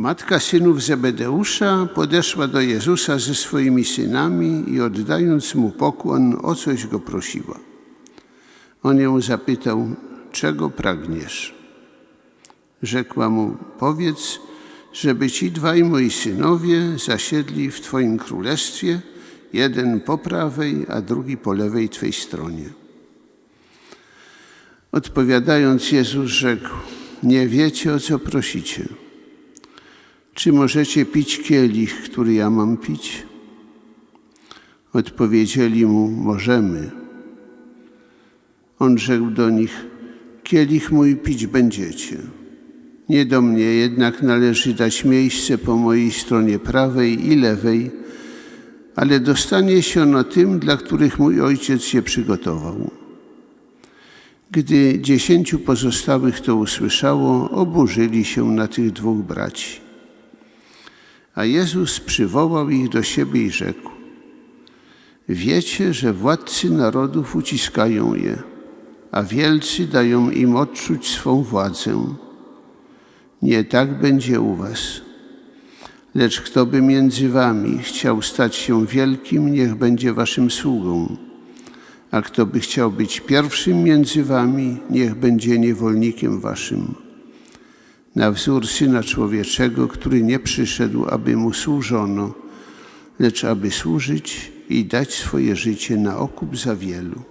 Matka synów Zebedeusza podeszła do Jezusa ze swoimi synami i oddając mu pokłon, o coś go prosiła. On ją zapytał, czego pragniesz? Rzekła mu, powiedz, żeby ci dwaj moi synowie zasiedli w Twoim królestwie, jeden po prawej, a drugi po lewej Twej stronie. Odpowiadając, Jezus rzekł, nie wiecie, o co prosicie. Czy możecie pić kielich, który ja mam pić? Odpowiedzieli mu, możemy. On rzekł do nich, kielich mój pić będziecie. Nie do mnie jednak należy dać miejsce po mojej stronie prawej i lewej, ale dostanie się ono tym, dla których mój ojciec się przygotował. Gdy dziesięciu pozostałych to usłyszało, oburzyli się na tych dwóch braci. A Jezus przywołał ich do siebie i rzekł: Wiecie, że władcy narodów uciskają je, a wielcy dają im odczuć swą władzę. Nie tak będzie u was. Lecz kto by między wami chciał stać się wielkim, niech będzie waszym sługą. A kto by chciał być pierwszym między wami, niech będzie niewolnikiem waszym. Na wzór Syna Człowieczego, który nie przyszedł, aby mu służono, lecz aby służyć i dać swoje życie na okup za wielu.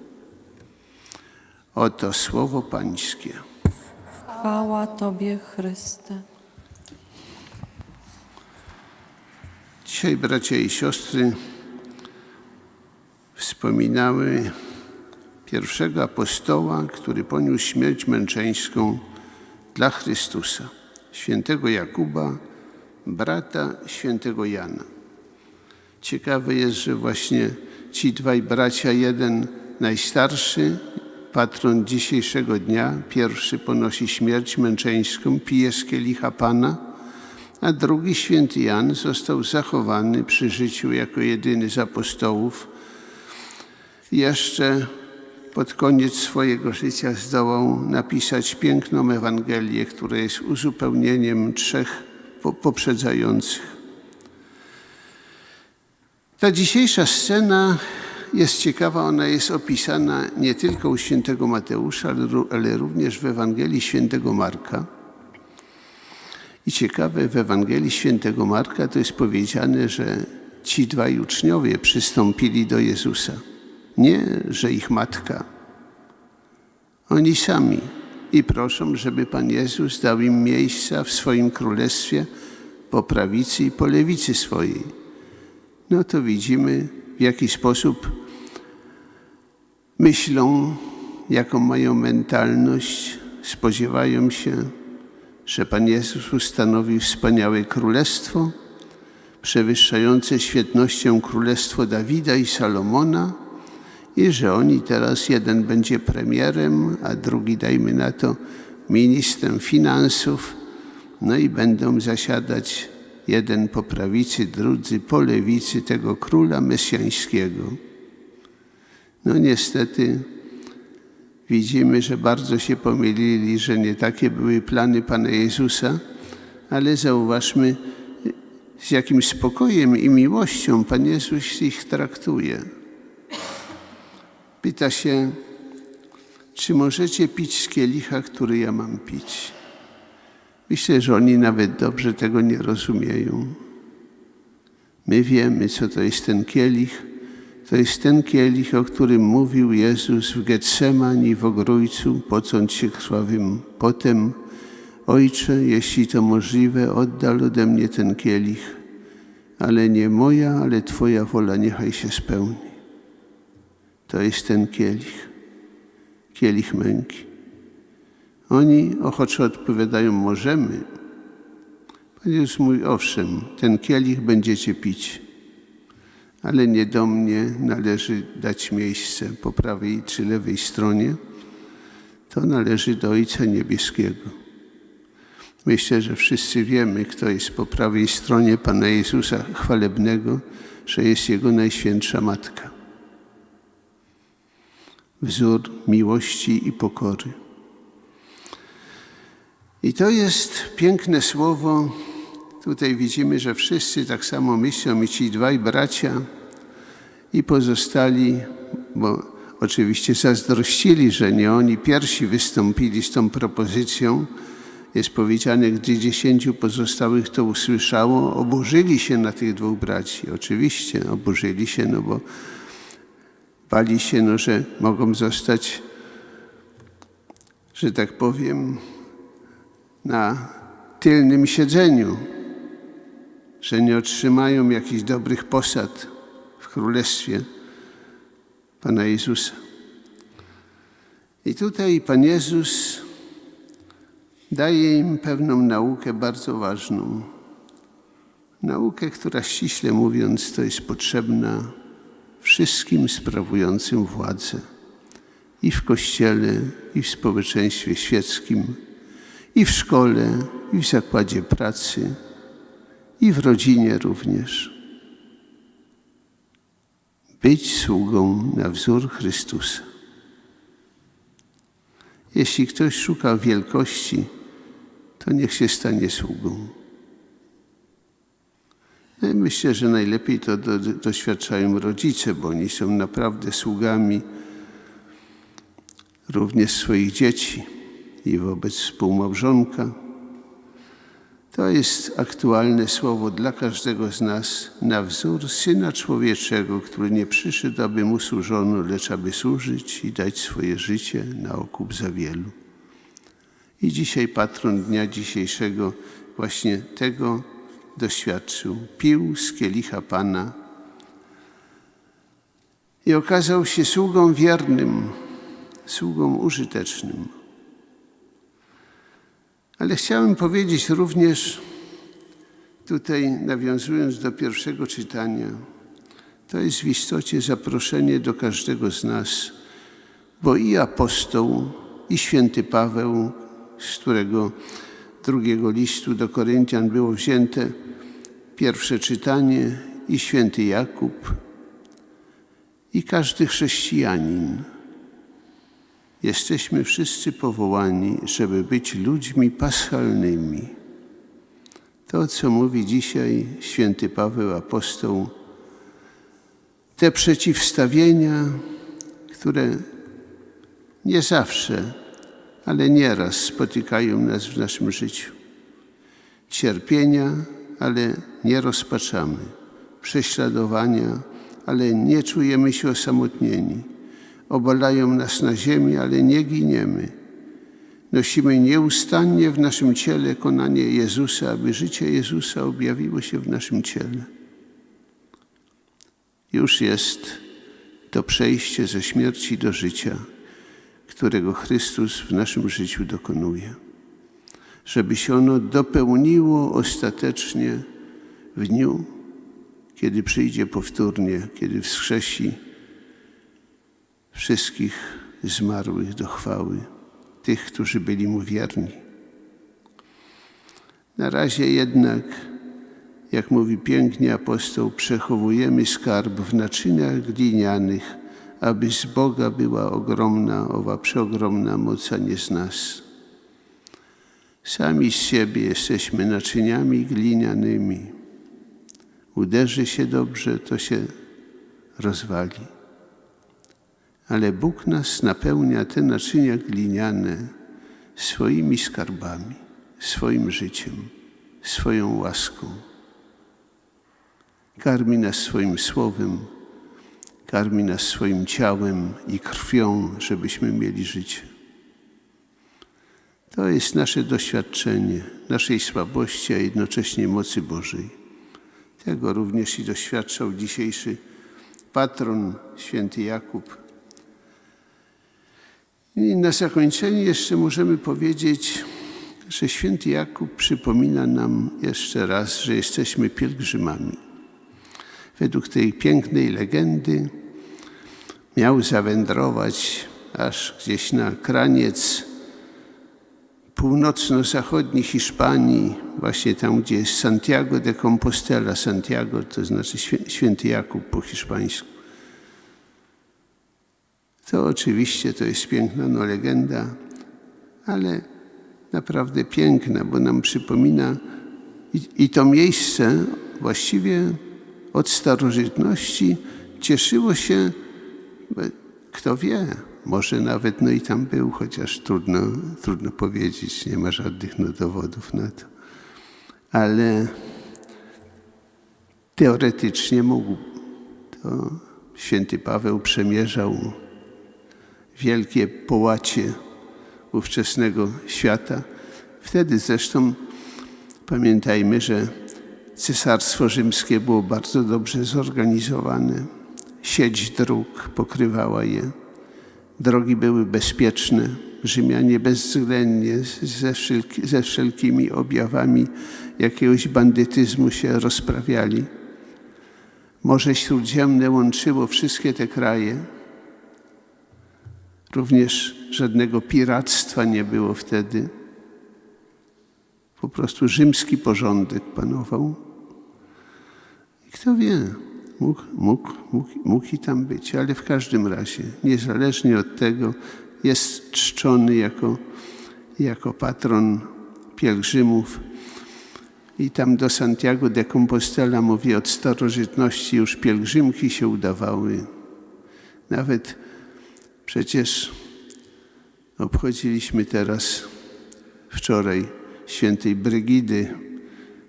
Oto słowo Pańskie. Chwała Tobie, Chryste. Dzisiaj bracia i siostry wspominały pierwszego apostoła, który poniósł śmierć męczeńską dla Chrystusa, świętego Jakuba, brata świętego Jana. Ciekawe jest, że właśnie ci dwaj bracia, jeden najstarszy, patron dzisiejszego dnia, pierwszy ponosi śmierć męczeńską, pije z kielicha Pana, a drugi święty Jan został zachowany przy życiu jako jedyny z apostołów. Jeszcze pod koniec swojego życia zdołał napisać piękną Ewangelię, która jest uzupełnieniem trzech po- poprzedzających. Ta dzisiejsza scena jest ciekawa, ona jest opisana nie tylko u świętego Mateusza, ale również w Ewangelii świętego Marka. I ciekawe, w Ewangelii świętego Marka to jest powiedziane, że ci dwaj uczniowie przystąpili do Jezusa. Nie, że ich matka. Oni sami i proszą, żeby Pan Jezus dał im miejsca w swoim królestwie po prawicy i po lewicy swojej. No to widzimy, w jaki sposób myślą, jaką mają mentalność, spodziewają się, że Pan Jezus ustanowił wspaniałe królestwo, przewyższające świetnością królestwo Dawida i Salomona, i że oni teraz jeden będzie premierem, a drugi, dajmy na to, ministrem finansów, no i będą zasiadać jeden po prawicy, drudzy po lewicy tego króla mesjańskiego. No niestety widzimy, że bardzo się pomylili, że nie takie były plany Pana Jezusa, ale zauważmy, z jakim spokojem i miłością Pan Jezus ich traktuje. Pyta się, czy możecie pić z kielicha, który ja mam pić? Myślę, że oni nawet dobrze tego nie rozumieją. My wiemy, co to jest ten kielich. To jest ten kielich, o którym mówił Jezus w Getsemani w ogrójcu, pocąc się krwawym potem. Ojcze, jeśli to możliwe, oddal ode mnie ten kielich, ale nie moja, ale Twoja wola niechaj się spełni. To jest ten kielich, kielich męki. Oni ochoczo odpowiadają, możemy. Pan Jezus mówi, owszem, ten kielich będziecie pić, ale nie do mnie należy dać miejsce po prawej czy lewej stronie. To należy do Ojca Niebieskiego. Myślę, że wszyscy wiemy, kto jest po prawej stronie Pana Jezusa chwalebnego, że jest Jego Najświętsza Matka. Wzór miłości i pokory. I to jest piękne słowo tutaj widzimy, że wszyscy tak samo myślą i ci dwaj bracia i pozostali, bo oczywiście zazdrościli, że nie oni pierwsi wystąpili z tą propozycją. Jest powiedziane, gdy dziesięciu pozostałych to usłyszało, oburzyli się na tych dwóch braci. Oczywiście oburzyli się, no bo bali się, no, że mogą zostać, że tak powiem, na tylnym siedzeniu, że nie otrzymają jakichś dobrych posad w Królestwie Pana Jezusa. I tutaj Pan Jezus daje im pewną naukę bardzo ważną. Naukę, która ściśle mówiąc to jest potrzebna wszystkim sprawującym władzę i w Kościele, i w społeczeństwie świeckim, i w szkole, i w zakładzie pracy, i w rodzinie również. Być sługą na wzór Chrystusa. Jeśli ktoś szuka wielkości, to niech się stanie sługą. No myślę, że najlepiej to do, doświadczają rodzice, bo oni są naprawdę sługami również swoich dzieci i wobec współmałżonka. To jest aktualne słowo dla każdego z nas na wzór Syna Człowieczego, który nie przyszedł, aby mu służono, lecz aby służyć i dać swoje życie na okup za wielu. I dzisiaj patron dnia dzisiejszego właśnie tego doświadczył. Pił z kielicha Pana i okazał się sługą wiernym, sługą użytecznym. Ale chciałem powiedzieć również, tutaj nawiązując do pierwszego czytania, to jest w istocie zaproszenie do każdego z nas, bo i apostoł, i święty Paweł, z którego drugiego listu do Koryntian było wzięte pierwsze czytanie, i święty Jakub, i każdy chrześcijanin. Jesteśmy wszyscy powołani, żeby być ludźmi paschalnymi. To, co mówi dzisiaj święty Paweł apostoł, te przeciwstawienia, które nie zawsze, ale nieraz spotykają nas w naszym życiu. Cierpienia, ale nie rozpaczamy. Prześladowania, ale nie czujemy się osamotnieni obalają nas na ziemi, ale nie giniemy. Nosimy nieustannie w naszym ciele konanie Jezusa, aby życie Jezusa objawiło się w naszym ciele. Już jest to przejście ze śmierci do życia, którego Chrystus w naszym życiu dokonuje. Żeby się ono dopełniło ostatecznie w dniu, kiedy przyjdzie powtórnie, kiedy wskrzesi wszystkich zmarłych do chwały, tych, którzy byli mu wierni. Na razie jednak, jak mówi pięknie apostoł, przechowujemy skarb w naczyniach glinianych, aby z Boga była ogromna, owa przeogromna moc, a nie z nas. Sami z siebie jesteśmy naczyniami glinianymi. Uderzy się dobrze, to się rozwali ale Bóg nas napełnia te naczynia gliniane swoimi skarbami, swoim życiem, swoją łaską. Karmi nas swoim słowem, karmi nas swoim ciałem i krwią, żebyśmy mieli życie. To jest nasze doświadczenie naszej słabości, a jednocześnie mocy Bożej. Tego również i doświadczał dzisiejszy patron święty Jakub, i na zakończenie jeszcze możemy powiedzieć, że święty Jakub przypomina nam jeszcze raz, że jesteśmy pielgrzymami. Według tej pięknej legendy miał zawędrować aż gdzieś na kraniec północno-zachodniej Hiszpanii, właśnie tam, gdzie jest Santiago de Compostela. Santiago to znaczy święty Jakub po hiszpańsku. To oczywiście to jest piękna no, legenda, ale naprawdę piękna, bo nam przypomina I, I to miejsce właściwie od starożytności cieszyło się, kto wie, może nawet no i tam był, chociaż trudno, trudno powiedzieć, nie ma żadnych no, dowodów na to. Ale teoretycznie mógł. To święty Paweł przemierzał wielkie połacie ówczesnego świata. Wtedy zresztą pamiętajmy, że Cesarstwo Rzymskie było bardzo dobrze zorganizowane. Sieć dróg pokrywała je. Drogi były bezpieczne. Rzymianie bezwzględnie ze, wszelki, ze wszelkimi objawami jakiegoś bandytyzmu się rozprawiali. Morze Śródziemne łączyło wszystkie te kraje. Również żadnego piractwa nie było wtedy. Po prostu rzymski porządek panował. Kto wie, mógł, mógł, mógł, mógł i tam być, ale w każdym razie, niezależnie od tego, jest czczony jako, jako patron pielgrzymów. I tam do Santiago de Compostela, mówi, od starożytności już pielgrzymki się udawały. Nawet przecież obchodziliśmy teraz wczoraj świętej Brygidy.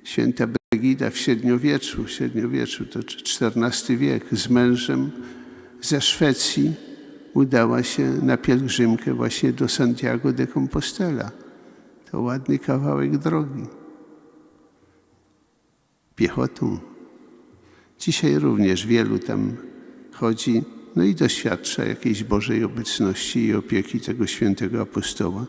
Święta Brygida w średniowieczu, średniowieczu to XIV wiek, z mężem ze Szwecji udała się na pielgrzymkę właśnie do Santiago de Compostela. To ładny kawałek drogi. Piechotą. Dzisiaj również wielu tam chodzi, no i doświadcza jakiejś Bożej obecności i opieki tego świętego apostoła.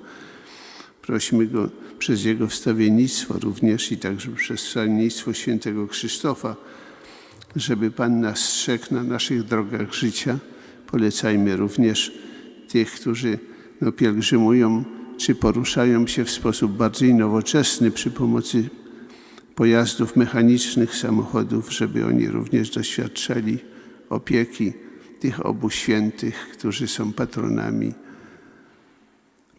Prośmy Go przez Jego wstawiennictwo również i także przez wstawiennictwo świętego Krzysztofa, żeby Pan nas strzegł na naszych drogach życia. Polecajmy również tych, którzy no, pielgrzymują czy poruszają się w sposób bardziej nowoczesny przy pomocy pojazdów mechanicznych, samochodów, żeby oni również doświadczali opieki tych obu świętych, którzy są patronami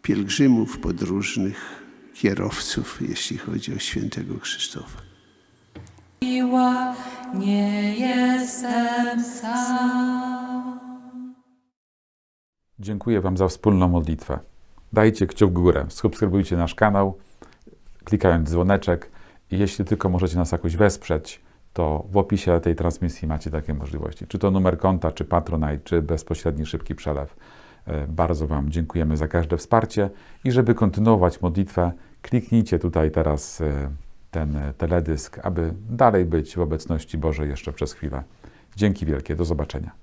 pielgrzymów podróżnych, kierowców, jeśli chodzi o świętego Krzysztofa. Miła nie jestem sam. Dziękuję Wam za wspólną modlitwę. Dajcie kciuk w górę, subskrybujcie nasz kanał, klikając dzwoneczek i jeśli tylko możecie nas jakoś wesprzeć, to w opisie tej transmisji macie takie możliwości. Czy to numer konta, czy Patronite, czy bezpośredni szybki przelew. E, Bardzo Wam dziękujemy za każde wsparcie i żeby kontynuować modlitwę, kliknijcie tutaj teraz e, ten teledysk, aby dalej być w obecności Bożej jeszcze przez chwilę. Dzięki wielkie, do zobaczenia.